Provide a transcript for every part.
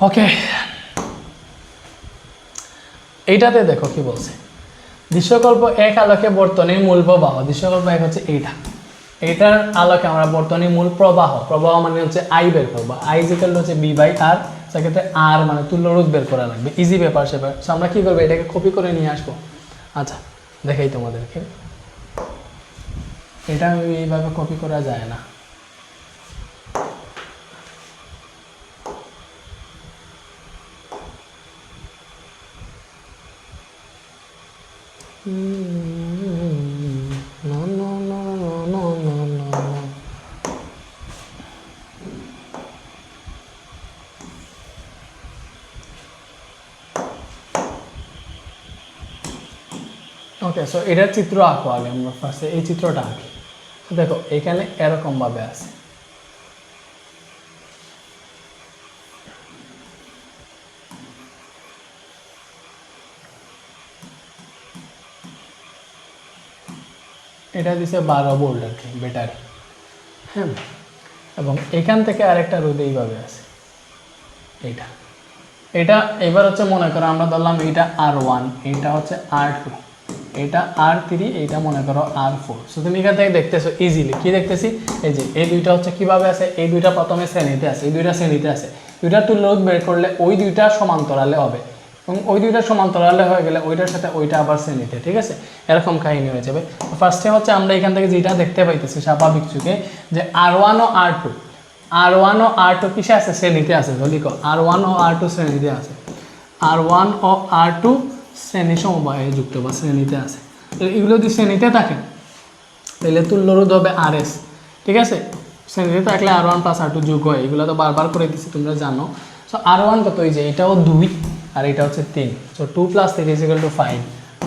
ওকে এইটাতে দেখো কি বলছে? দৃশ্যকল্প এক আলোকে বর্তনীর মূল প্রবাহ। দৃশ্যকল্প এক হচ্ছে এইটা। এইটার আলোকে আমরা বর্তনীর মূল প্রবাহ। প্রবাহ মানে হচ্ছে আই বের করব। আই জিকাল হচ্ছে বি বাই আর সেক্ষেত্রে আর মানে তুল্য রোধ বের করা লাগবে। ইজি ব্যাপার সেপার সো আমরা কী করব? এটাকে কপি করে নিয়ে আসব। আচ্ছা দেখাই তোমাদেরকে। এটা এইভাবে কপি করা যায় না। ওকে সো এটার চিত্র আঁকো আগে, আমরা ফার্স্টে এই চিত্রটা আঁকি। দেখো, এখানে এরকমভাবে আছে। এটা দিছে বারো বোল্ড আর কি, ব্যাটারি। হ্যাঁ? এবং এখান থেকে আরেকটা রোদ এইভাবে আছে। এটা এটা এবার হচ্ছে মনে করো, আমরা ধরলাম এইটা আর ওয়ান এইটা হচ্ছে আর টু এটা আর থ্রি এইটা মনে করো আর ফোর সো তুমি এখান থেকে দেখতেছো ইজিলি কি দেখতেছি? এই যে, এই দুইটা হচ্ছে কীভাবে আছে? এই দুইটা প্রথমে শ্রেণীতে আছে, এই দুইটা শ্রেণীতে আছে। দুইটা তুল্য রোধ বের করলে ওই দুইটা সমান্তরালে হবে। এবং ওই দুইটা সমান্তরালে হয়ে গেলে ওইটার সাথে ওইটা আবার শ্রেণীতে, ঠিক আছে? এরকম কাহিনী হয়ে যাবে। ফার্স্টে হচ্ছে আমরা এখান থেকে যেটা দেখতে পাইতেছি স্বাভাবিক চোখে যে আর ওয়ান ও আর টু আর ওয়ান ও আর টু কিসে আছে? শ্রেণীতে আছে লিখো আর ওয়ান ও আর টু শ্রেণীতে আছে। আর ওয়ান ও আর টু শ্রেণি সমবায়ে যুক্ত বা শ্রেণীতে আছে। এগুলো যদি শ্রেণীতে থাকে, তাহলে তুল্যরোধ হবে আর এস ঠিক আছে? শ্রেণীতে থাকলে R one plus R two যোগ হয়, এগুলো তো বারবার করে দিচ্ছি তোমরা জানো। সো আর ওয়ান কত এই যে এটাও দুই, আর এটা হচ্ছে তিন। So two plus three equal to five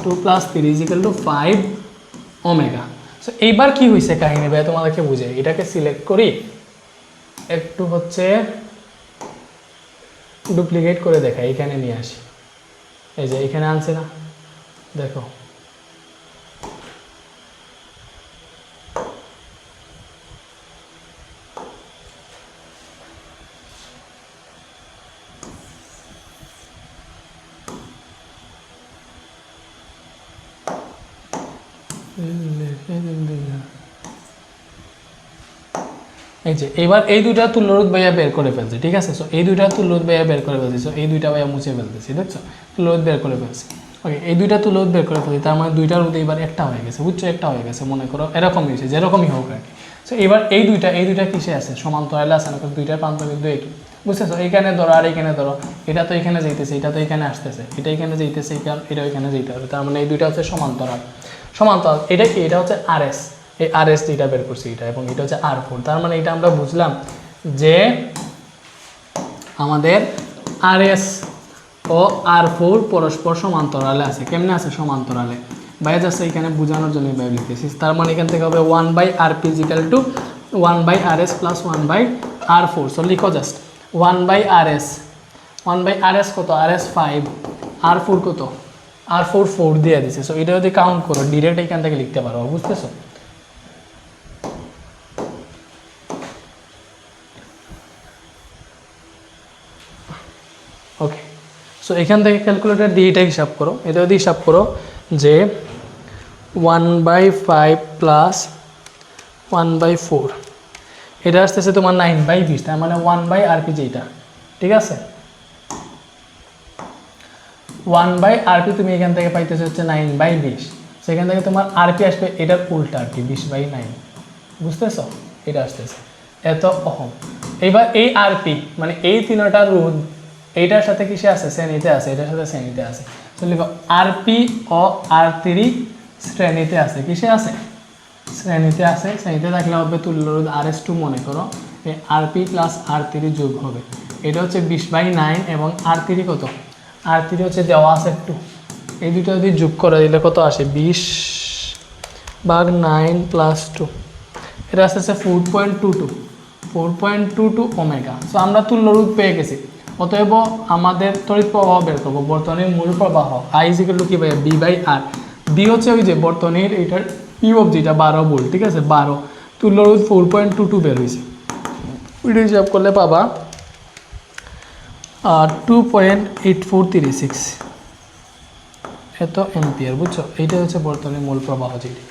two plus three equal to five omega so এইবার কি হয়েছে কাহিনী ভাই তোমাদেরকে বুঝে এটাকে সিলেক্ট করি, একটু হচ্ছে ডুপ্লিকেট করে দেখা এখানে নিয়ে আসি। এই যে এখানে আনছে না দেখো এই যে, এবার এই দুইটা তুল্যরোধ ভাইয়া বের করে ফেলছে, ঠিক আছে? সো এই দুইটা তুল্যরোধ ভাইয়া বের করে ফেলছে সো এই দুইটা ভাইয়া মুছে ফেলতেছি, দেখছ? তুল্যরোধ বের করে ফেলছে। ওকে এই দুইটা তুল্যরোধ বের করে ফেলছি, তার মানে দুইটার রোধ এবার একটা হয়ে গেছে, বুঝছ? একটা হয়ে গেছে, মনে করো, এরকমই হয়েছে, যেরকমই হোক আর কি। সো এবার এই দুইটা এই দুইটা কিসে আছে? সমান্তরালে আছে, না দুইটার প্রান্ত বিন্দু একই বুঝতেছো এইখানে ধরো আর এখানে ধরো, এটা তো এখানে যাইতেছে, এটা তো এখানে আসতেছে, এটা এখানে যাইতেছে, এটা এটা এখানে যাইতে হবে, তার মানে এই দুইটা হচ্ছে সমান্তরাল। সমান্তরাল, এটা কি? এটা হচ্ছে আর এস এই আর এস যেটা বের করছি এটা এবং এটা হচ্ছে আর ফোর তার মানে এটা আমরা বুঝলাম যে আমাদের আর এস ও আর ফোর পরস্পর সমান্তরালে আছে। কেমনে আছে সমান্তরালে? বাইরে যাচ্ছে এখানে বোঝানোর জন্য বাইরে লিখতেছি। তার মানে এখান থেকে হবে one by R equal to one by R S plus one by R four so লিখো just one by R S one by R S কত? R S five R four কত? আর ফোর ফোর দিয়ে দিছে। So এটা যদি count করো direct এখান থেকে লিখতে পারো। বুঝতেছো ওকে সো এখান থেকে ক্যালকুলেটার দিয়ে এটা হিসাব করো। এটা যদি হিসাব করো যে one by five plus one by four এটা আসতেছে তোমার নাইন বাই বিশ, তার মানে ওয়ান বাই আরপি যেটা ঠিক আছে? ওয়ান বাই আরপি তুমি এখান থেকে পাইতেছে হচ্ছে নাইন বাই বিশ। সেখান থেকে তোমার আরপি আসবে, এটার উল্টা আর কি, বিশ বাই নাইন বুঝতেছ? এটা আসতেছে। এত অহম। এইবার এই আরপি মানে এই তিনটা রোধ এইটার সাথে কিসে আছে? শ্রেণীতে আছে। এটার সাথে শ্রেণীতে আছে। তো লিখো আরপি ও আর থ্রি শ্রেণীতে আছে। কিসে আছে? শ্রেণীতে আছে। শ্রেণীতে থাকলে হবে তুল্যরোধ আর এস টু মনে করো। এই আরপি প্লাস আর থ্রি যোগ হবে। এটা হচ্ছে বিশ বাই নাইন এবং আর থ্রি কত? আর থ্রি হচ্ছে দেওয়া আছে টু এই দুটো যদি যোগ করে দিলে কত আসে? বিশ ভাগ নাইন প্লাস টু এটা আসতেছে four point two two four point two two omega so আমরা তুল্যরোধ পেয়ে গেছি। অতএব আমাদের তড়িৎ প্রবাহ বের করব। বর্তনীর মূল প্রবাহ আই টু কি ভাই বি বাই আর বি হচ্ছে ওই যে বর্তনীর এটার ইউ অফ যেটা বারো ভোল্ট ঠিক আছে? বারো। তুল্যরোধ ফোর পয়েন্ট টু টু বের হয়েছে ওইটা হিসাব করলে পাবা two point eight four three six এত এম্পিয়ার বুঝছ? এইটা হচ্ছে বর্তমানে মূল প্রবাহ যেটি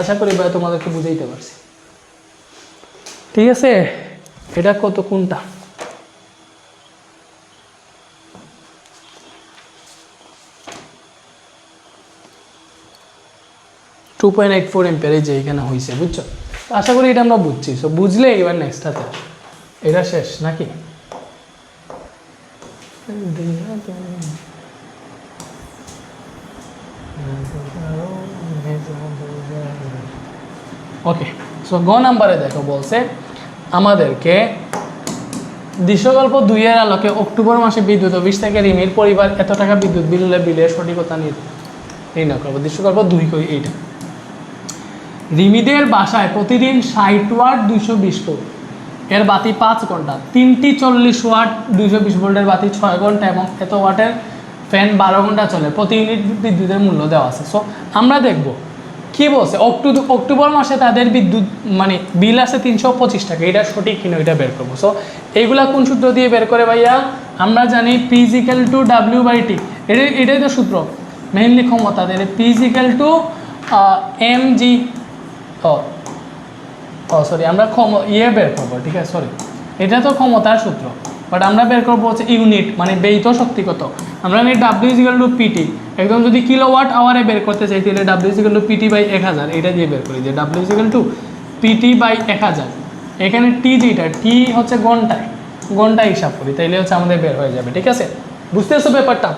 আশা করি ভাই তোমাদেরকে বুঝাইতে পারছি। ঠিক আছে? এটা কত কোনটা? Two point eight four ampere যে এখানে হয়েছে বুঝছ? আশা করি এটা আমরা বুঝছি। সো বুঝলে এবার নেক্সটটাতে এটা শেষ, নাকি? ওকে সো গ নাম্বারে দেখো, বলছে, আমাদেরকে দৃশ্যকল্প দুইয়ের আলোকে অক্টোবর মাসে বিদ্যুৎ অফিস থেকে রিমির পরিবার এত টাকা বিদ্যুৎ বিল হলে বিলের সঠিকতা নির্ণয় করব দৃশ্যকল্প দুই কই এইটা। রিমিদের বাসায় প্রতিদিন ষাট ওয়াট, দুইশো বিশ ভোল্ট। এর বাতি পাঁচ ঘণ্টা। তিনটি চল্লিশ ওয়াট, দুইশো বিশ ভোল্টের বাতি ছয় ঘণ্টা এবং এত ওয়াটের ফ্যান বারো ঘণ্টা চলে। প্রতি ইউনিট বিদ্যুতের মূল্য দেওয়া আছে। সো আমরা দেখব কি বলছে। অক্টোবর মাসে তাদের বিদ্যুৎ মানে বিল আছে তিনশো পঁচিশ টাকা। এটা সঠিক কিনা এটা বের করব। সো এইগুলা কোন সূত্র দিয়ে বের করে ভাইয়া? আমরা জানি P equal to W by T এটাই এটাই তো সূত্র। মেইনলি ক্ষমতা। তাদের P equal to M G O O sorry আমরা ক্ষম ইয়ে বের করব, ঠিক আছে সরি এটা তো ক্ষমতার সূত্র বাট আমরা বের করব হচ্ছে ইউনিট মানে ব্যয়িত শক্তি কত। আমরা জানি ডাব্লিউ ইজিক্যাল টু পিটি একদম যদি কিলোওয়াট আওয়ারে বের করতে চাই, তাহলে W equal to P T by হাজার, এটা দিয়ে বের করি, যে W equal to P T by হাজার। এখানে টি যেটা টি হচ্ছে ঘন্টায় ঘন্টায় হিসাব করি, তাইলে হচ্ছে আমাদের বের হয়ে যাবে, ঠিক আছে? বুঝতে পারছ ব্যাপারটা?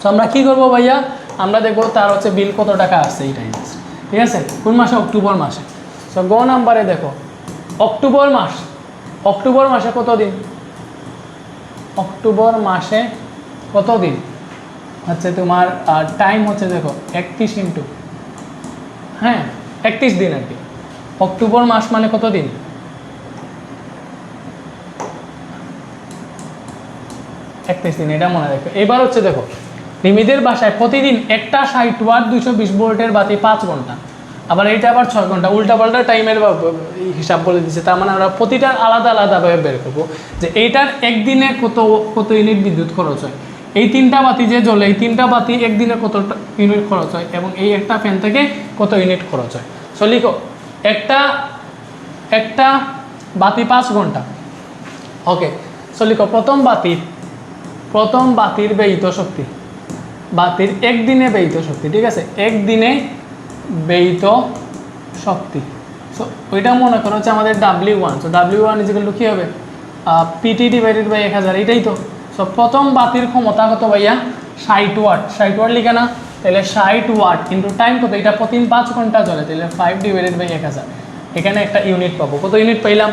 তো আমরা কী করব ভাইয়া? আমরা দেখব তার হচ্ছে বিল কত টাকা আসছে এইটাই ঠিক আছে? কোন মাসে? অক্টোবর মাসে। সো গ নাম্বারে দেখো। অক্টোবর মাস। অক্টোবর মাসে কত দিন? অক্টোবর মাসে কত দিন? হচ্ছে তোমার টাইম হচ্ছে দেখো, একত্রিশ ইন্টু হ্যাঁ একত্রিশ দিন আর কি। অক্টোবর মাস মানে কত দিন? একত্রিশ দিন, এটা মনে রাখো এবার হচ্ছে দেখো রিমিদের বাসায় প্রতিদিন একটা ষাট ওয়াট দুশো বিশ ভোল্টের বাতি পাঁচ ঘণ্টা। আবার এইটা আবার ছয় ঘণ্টা। উল্টা পাল্টা টাইমের হিসাব বলে দিচ্ছে তার মানে আমরা প্রতিটার আলাদা আলাদাভাবে বের করব যে এইটার একদিনে কত কত ইউনিট বিদ্যুৎ খরচ হয়। এই তিনটা বাতি যে জ্বলে, এই তিনটা বাতি একদিনে কত ইউনিট খরচ হয় এবং এই একটা ফ্যান থেকে কত ইউনিট খরচ হয়। সো লিখো, একটা একটা বাতি পাঁচ ঘণ্টা। ওকে সো লিখো, প্রথম বাতি, প্রথম বাতির ব্যয়িত শক্তি। বাতির একদিনে ব্যয়িত শক্তি, ঠিক আছে? একদিনে ব্যয়িত শক্তি। সো ওইটা মনে করো হচ্ছে আমাদের W one so W one equal two কী হবে? পিটি ডিভাইডেড বাই এক হাজার, এটাই তো। সো প্রথম বাতির ক্ষমতা কত ভাইয়া? ষাট ওয়াট। ষাট ওয়াট লিখে না? তাহলে ষাট ওয়াট কিন্তু টাইম কত? এটা প্রতিদিন পাঁচ ঘণ্টা চলে, তাহলে ফাইভ ডিভাইডেড বাই এক হাজার। এখানে একটা ইউনিট পাবো। কত ইউনিট পাইলাম?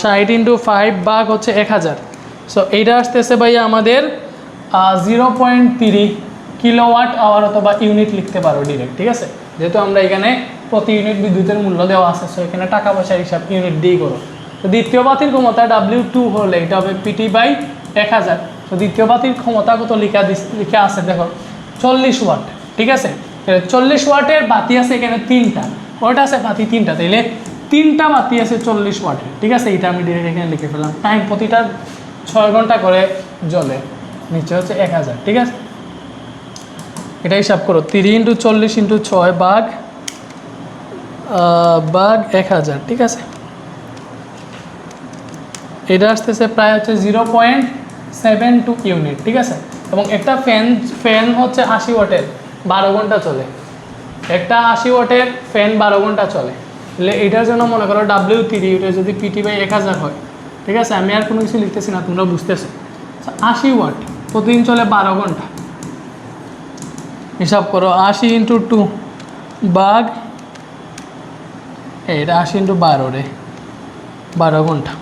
ষাট ইন্টু ফাইভ বাঘ হচ্ছে এক হাজার। সো এইটা আসতেছে ভাইয়া আমাদের zero point three kilowatt hour অথবা ইউনিট লিখতে পারো ডিরেক্ট ঠিক আছে? যেহেতু আমরা এখানে প্রতি ইউনিট বিদ্যুতের মূল্য দেওয়া আছে সো এখানে টাকা পয়সার হিসাব ইউনিট দিয়েই করো। তো দ্বিতীয় বাতির ক্ষমতা ডাব্লিউ টু হলে এটা হবে পিটি বাই এক হাজার। তো দ্বিতীয় বাতির ক্ষমতা কত লিখা লিখা আছে, দেখো, চল্লিশ ওয়াট, ঠিক আছে? চল্লিশ ওয়াটের বাতি আছে এখানে তিনটা। ওটা আছে বাতি তিনটা, তাইলে তিনটা বাতি আছে চল্লিশ ওয়াটের, ঠিক আছে? এটা আমি ডিরেক্ট এখানে লিখে ফেললাম। টাইম প্রতিটা ছয় ঘণ্টা করে জ্বলে। নিচে হচ্ছে এক হাজার, ঠিক আছে? এটা হিসাব করো তিরি ইন্টু চল্লিশ ইন্টু ছয় বাঘ বাঘ এক হাজার, ঠিক আছে? এটা আসতেছে প্রায় হচ্ছে zero point seven two unit, ঠিক আছে? এবং একটা ফ্যান ফ্যান হচ্ছে আশি ওয়াটের, বারো ঘণ্টা চলে। একটা আশি ওয়াটের ফ্যান বারো ঘণ্টা চলে। তাহলে এটার জন্য মনে করো ডাব্লিউ থ্রি এটা যদি পিটি বাই এক হাজার হয়, ঠিক আছে? আমি আর কোনো কিছু লিখতেছি না, তোমরা বুঝতেছো। আশি ওয়াট প্রতিদিন চলে বারো ঘণ্টা। হিসাব করো, আশি ইন্টু টু বাঘ এটা আশি ইন্টু বারো রে, বারো ঘণ্টা।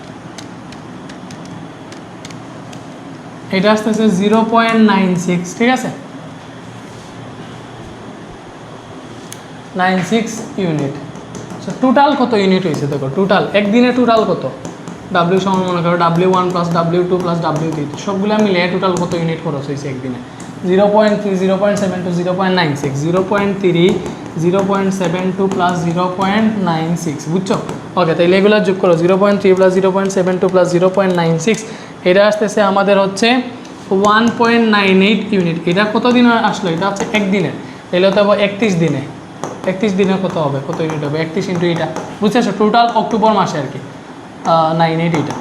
এটা আসতেছে জিরো পয়েন্ট নাইন সিক্স, ঠিক আছে? Nine six unit. টোটাল কত ইউনিট হয়েছে দেখো টোটাল একদিনে টোটাল কত? ডাব্লিউ সমান মনে করো W one plus W two plus W three সবগুলো মিলিয়ে টোটাল কত ইউনিট খরচ হয়েছে একদিনে? Zero point three zero point seven two zero point nine six zero point three zero point seven two plus zero point nine six বুঝছ? Okay তাহলে এগুলো যোগ করো zero point three plus zero point seven two plus zero point nine six এটা আসতেছে আমাদের হচ্ছে one point nine eight unit এটা কত দিন আসলো? এটা হচ্ছে একদিনের এলে তো একত্রিশ দিনে। একত্রিশ দিনে কত হবে? কত ইউনিট হবে? একত্রিশ ইন্টু এটা। বুঝতেছো টোটাল অক্টোবর মাসে আর কি। নাইন এইট এটা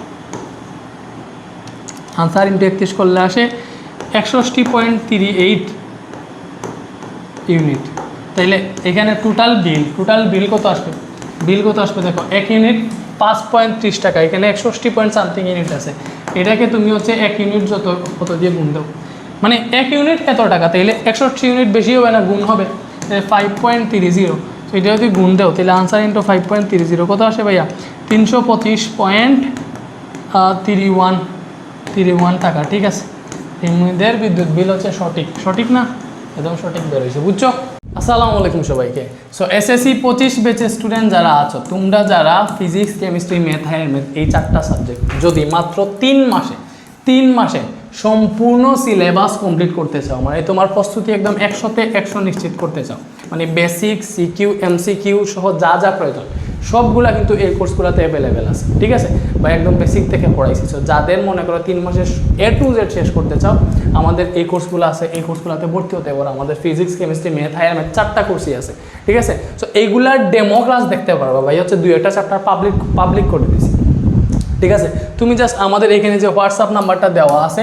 আনসার ইন্টু একত্রিশ করলে আসে একষট্টি পয়েন্ট থ্রি এইট ইউনিট তাইলে এখানে টোটাল বিল টোটাল বিল কত আসবে? বিল কত আসবে দেখো, এক ইউনিট পাঁচ পয়েন্ট ত্রিশ টাকা, এখানে একষট্টি পয়েন্ট সামথিং ইউনিট আছে। এটাকে তুমি হচ্ছে এক ইউনিট যত কত দিয়ে গুণ দাও। মানে এক ইউনিট এত টাকা, তাইলে একষট্টি ইউনিট বেশি হবে না, গুণ হবে ফাইভ পয়েন্ট থ্রি জিরো এটা যদি গুণ দেও। তাহলে answer into five point three zero কত আসে ভাইয়া? তিনশো পঁচিশ point three one three one টাকা, ঠিক আছে? হিমুদের বিদ্যুৎ বিল হচ্ছে সঠিক। সঠিক না? একদম সঠিক বেরোয়েছে বুঝছ? আসসালামু আলাইকুম সবাইকে। সো এসএসসি পঁচিশ বেচের স্টুডেন্ট যারা আছো, তোমরা যারা ফিজিক্স কেমিস্ট্রি ম্যাথ ম্যাথ এই চারটা সাবজেক্ট যদি মাত্র তিন মাসে তিন মাসে সম্পূর্ণ সিলেবাস কমপ্লিট করতে চাও মানে তোমার প্রস্তুতি একদম একশোতে একশো নিশ্চিত করতে চাও মানে বেসিক সিকিউ এমসিকিউ সহ যা যা প্রয়োজন, সবগুলা কিন্তু এই কোর্সগুলোতে অ্যাভেলেবেল আছে, ঠিক আছে? বা একদম বেসিক থেকে পড়াইছি সো যাদের মনে করো তিন মাসে এ টু জেড শেষ করতে চাও, আমাদের এই কোর্সগুলো আছে, এই কোর্সগুলোতে ভর্তি হতে পারো। আমাদের physics chemistry math higher math চারটা কোর্সই আছে, ঠিক আছে? সো এইগুলার ডেমো ক্লাস দেখতে পারব ভাই, হচ্ছে দুই একটা চ্যাপ্টার পাবলিক পাবলিক করে দিয়েছি ঠিক আছে? তুমি জাস্ট আমাদের এখানে যে হোয়াটসঅ্যাপ নাম্বারটা দেওয়া আছে